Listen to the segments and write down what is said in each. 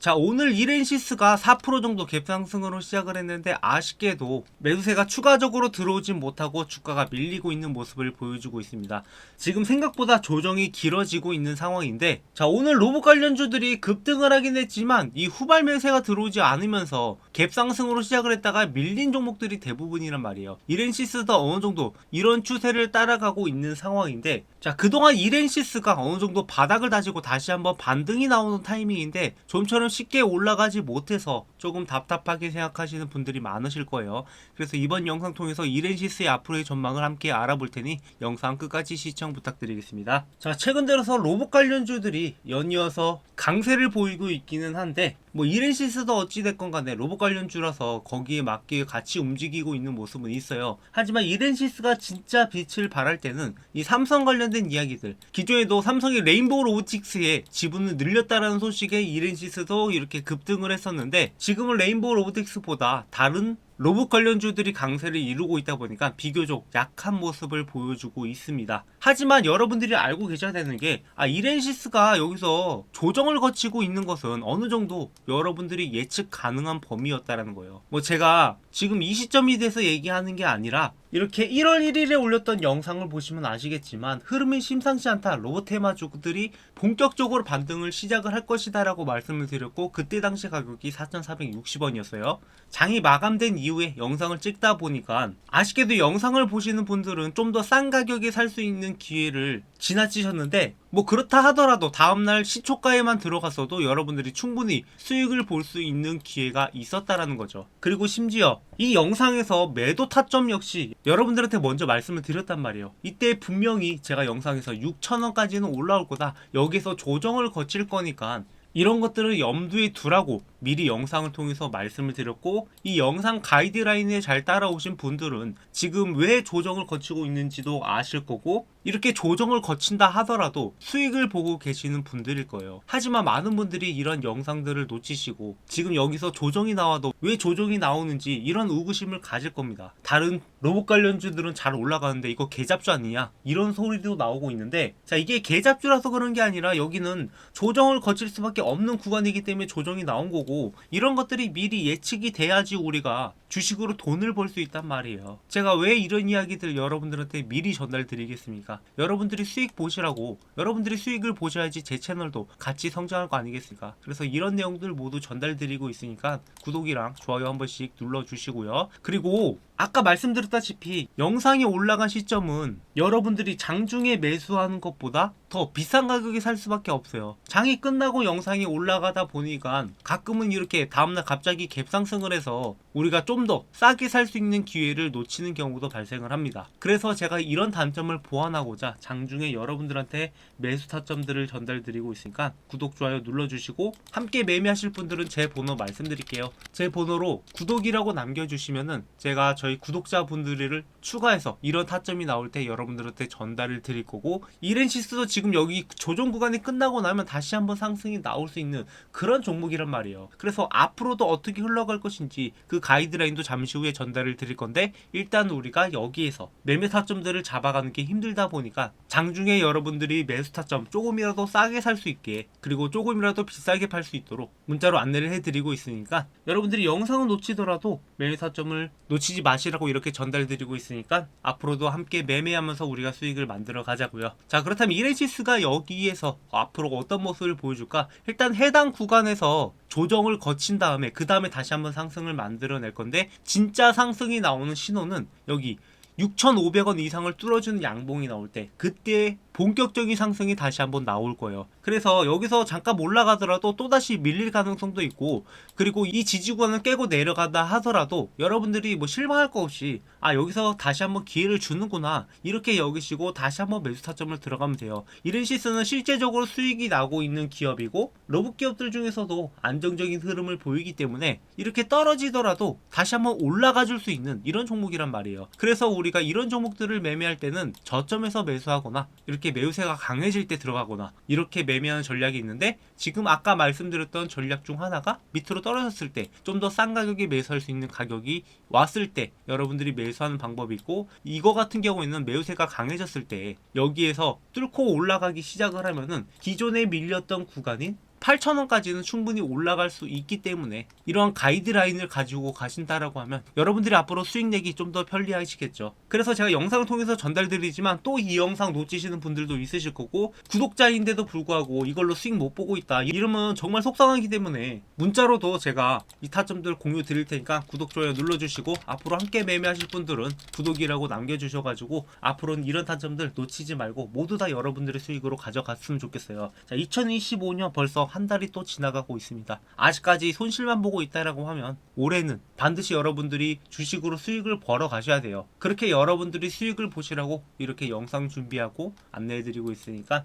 자 오늘 이렌시스가 4% 정도 갭 상승으로 시작을 했는데 아쉽게도 매수세가 추가적으로 들어오진 못하고 주가가 밀리고 있는 모습을 보여주고 있습니다. 지금 생각보다 조정이 길어지고 있는 상황인데 자 오늘 로봇 관련주들이 급등을 하긴 했지만 이 후발 매수세가 들어오지 않으면서 갭 상승으로 시작을 했다가 밀린 종목들이 대부분이란 말이에요. 이렌시스도 어느 정도 이런 추세를 따라가고 있는 상황인데 자 그동안 이렌시스가 어느 정도 바닥을 다지고 다시 한번 반등이 나오는 타이밍인데 좀처럼 쉽게 올라가지 못해서 조금 답답하게 생각하시는 분들이 많으실 거예요. 그래서 이번 영상 통해서 이렌시스의 앞으로의 전망을 함께 알아볼 테니 영상 끝까지 시청 부탁드리겠습니다. 자 최근 들어서 로봇 관련주들이 연이어서 강세를 보이고 있기는 한데 뭐 이렌시스도 어찌됐건 간에 로봇 관련주라서 거기에 맞게 같이 움직이고 있는 모습은 있어요. 하지만 이렌시스가 진짜 빛을 발할 때는 이 삼성 관련된 이야기들 기존에도 삼성이 레인보우 로보틱스의 지분을 늘렸다라는 소식에 이렌시스도 이렇게 급등을 했었는데 지금은 레인보우 로보틱스보다 다른 로봇 관련주들이 강세를 이루고 있다 보니까 비교적 약한 모습을 보여주고 있습니다. 하지만 여러분들이 알고 계셔야 되는 게, 아, 이렌시스가 여기서 조정을 거치고 있는 것은 어느 정도 여러분들이 예측 가능한 범위였다라는 거예요. 뭐 제가 지금 이 시점이 돼서 얘기하는 게 아니라, 이렇게 1월 1일에 올렸던 영상을 보시면 아시겠지만 흐름이 심상치 않다 로봇 테마주들이 본격적으로 반등을 시작을 할 것이다 라고 말씀을 드렸고 그때 당시 가격이 4,460원이었어요. 장이 마감된 이후 에 영상을 찍다 보니까 아쉽게도 영상을 보시는 분들은 좀 더 싼 가격에 살 수 있는 기회를 지나치셨는데 뭐 그렇다 하더라도 다음날 시초가에만 들어갔어도 여러분들이 충분히 수익을 볼 수 있는 기회가 있었다라는 거죠. 그리고 심지어 이 영상에서 매도 타점 역시 여러분들한테 먼저 말씀을 드렸단 말이에요. 이때 분명히 제가 영상에서 6천원까지는 올라올 거다. 여기서 조정을 거칠 거니까 이런 것들을 염두에 두라고 미리 영상을 통해서 말씀을 드렸고 이 영상 가이드라인에 잘 따라오신 분들은 지금 왜 조정을 거치고 있는지도 아실 거고 이렇게 조정을 거친다 하더라도 수익을 보고 계시는 분들일 거예요. 하지만 많은 분들이 이런 영상들을 놓치시고 지금 여기서 조정이 나와도 왜 조정이 나오는지 이런 의구심을 가질 겁니다. 다른 로봇 관련주들은 잘 올라가는데 이거 개잡주 아니냐 이런 소리도 나오고 있는데 자 이게 개잡주라서 그런 게 아니라 여기는 조정을 거칠 수밖에 없는 구간이기 때문에 조정이 나온 거고 이런 것들이 미리 예측이 돼야지 우리가 주식으로 돈을 벌 수 있단 말이에요. 제가 왜 이런 이야기들 여러분들한테 미리 전달드리겠습니까? 여러분들이 수익 보시라고 여러분들이 수익을 보셔야지 제 채널도 같이 성장할 거 아니겠습니까? 그래서 이런 내용들 모두 전달드리고 있으니까 구독이랑 좋아요 한 번씩 눌러주시고요. 그리고 아까 말씀드렸다시피 영상이 올라간 시점은 여러분들이 장중에 매수하는 것보다 더 비싼 가격에 살 수밖에 없어요. 장이 끝나고 영상이 올라가다 보니까 가끔은 이렇게 다음날 갑자기 갭상승을 해서 우리가 좀더 싸게 살 수 있는 기회를 놓치는 경우도 발생을 합니다. 그래서 제가 이런 단점을 보완하고자 장중에 여러분들한테 매수 타점들을 전달드리고 있으니까 구독, 좋아요 눌러주시고 함께 매매하실 분들은 제 번호 말씀드릴게요. 제 번호로 구독이라고 남겨주시면은 제가 저희 구독자분들을 추가해서 이런 타점이 나올 때 여러분들한테 전달을 드릴 거고 이렌시스도 지금 여기 조정 구간이 끝나고 나면 다시 한번 상승이 나올 수 있는 그런 종목이란 말이에요. 그래서 앞으로도 어떻게 흘러갈 것인지 그 가이드라인 도 잠시 후에 전달을 드릴 건데 일단 우리가 여기에서 매매 타점들을 잡아가는 게 힘들다 보니까 장중에 여러분들이 매수 타점 조금이라도 싸게 살 수 있게 그리고 조금이라도 비싸게 팔 수 있도록 문자로 안내를 해드리고 있으니까 여러분들이 영상을 놓치더라도 매매 타점을 놓치지 마시라고 이렇게 전달드리고 있으니까 앞으로도 함께 매매하면서 우리가 수익을 만들어 가자고요. 자 그렇다면 이렌시스가 여기에서 앞으로 어떤 모습을 보여줄까? 일단 해당 구간에서 조정을 거친 다음에 그 다음에 다시 한번 상승을 만들어낼 건데 진짜 상승이 나오는 신호는 여기 6,500원 이상을 뚫어주는 양봉이 나올 때 그때 본격적인 상승이 다시 한번 나올 거예요. 그래서 여기서 잠깐 올라가더라도 또다시 밀릴 가능성도 있고 그리고 이 지지구간을 깨고 내려가다 하더라도 여러분들이 뭐 실망할 거 없이 아 여기서 다시 한번 기회를 주는구나 이렇게 여기시고 다시 한번 매수 타점을 들어가면 돼요. 이른시스는 실제적으로 수익이 나고 있는 기업이고 로봇 기업들 중에서도 안정적인 흐름을 보이기 때문에 이렇게 떨어지더라도 다시 한번 올라가 줄 수 있는 이런 종목이란 말이에요. 그래서 우리가 이런 종목들을 매매할 때는 저점에서 매수하거나 이렇게 매우세가 강해질 때 들어가거나 이렇게 매매하는 전략이 있는데 지금 아까 말씀드렸던 전략 중 하나가 밑으로 떨어졌을 때 좀 더 싼 가격에 매수할 수 있는 가격이 왔을 때 여러분들이 매수하는 방법이 있고 이거 같은 경우에는 매우세가 강해졌을 때 여기에서 뚫고 올라가기 시작을 하면은 기존에 밀렸던 구간인 8,000원까지는 충분히 올라갈 수 있기 때문에 이러한 가이드라인을 가지고 가신다라고 하면 여러분들이 앞으로 수익 내기 좀 더 편리하시겠죠. 그래서 제가 영상을 통해서 전달드리지만 또 이 영상 놓치시는 분들도 있으실 거고 구독자인데도 불구하고 이걸로 수익 못 보고 있다 이러면 정말 속상하기 때문에 문자로도 제가 이 타점들 공유 드릴 테니까 구독 좋아요 눌러주시고 앞으로 함께 매매하실 분들은 구독이라고 남겨주셔가지고 앞으로는 이런 타점들 놓치지 말고 모두 다 여러분들의 수익으로 가져갔으면 좋겠어요. 자 2025년 벌써 한 달이 또 지나가고 있습니다. 아직까지 손실만 보고 있다라고 하면 올해는 반드시 여러분들이 주식으로 수익을 벌어 가셔야 돼요. 그렇게 여러분들이 수익을 보시라고 이렇게 영상 준비하고 안내해 드리고 있으니까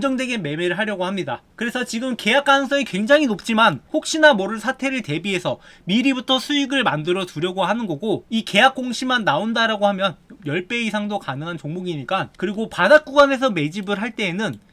정되게 매매를 하려고 합니다. 그래서 지금 계약 가능성이 굉장히 높지만 혹시나 모를 사태를 대비해서 미리부터 수익을 만들어 두려고 하는 거고 이 계약 공시만 나온다라고 하면 10배 이상도 가능한 종목이니까 그리고 바닥 구간에서 매집을 할 때에는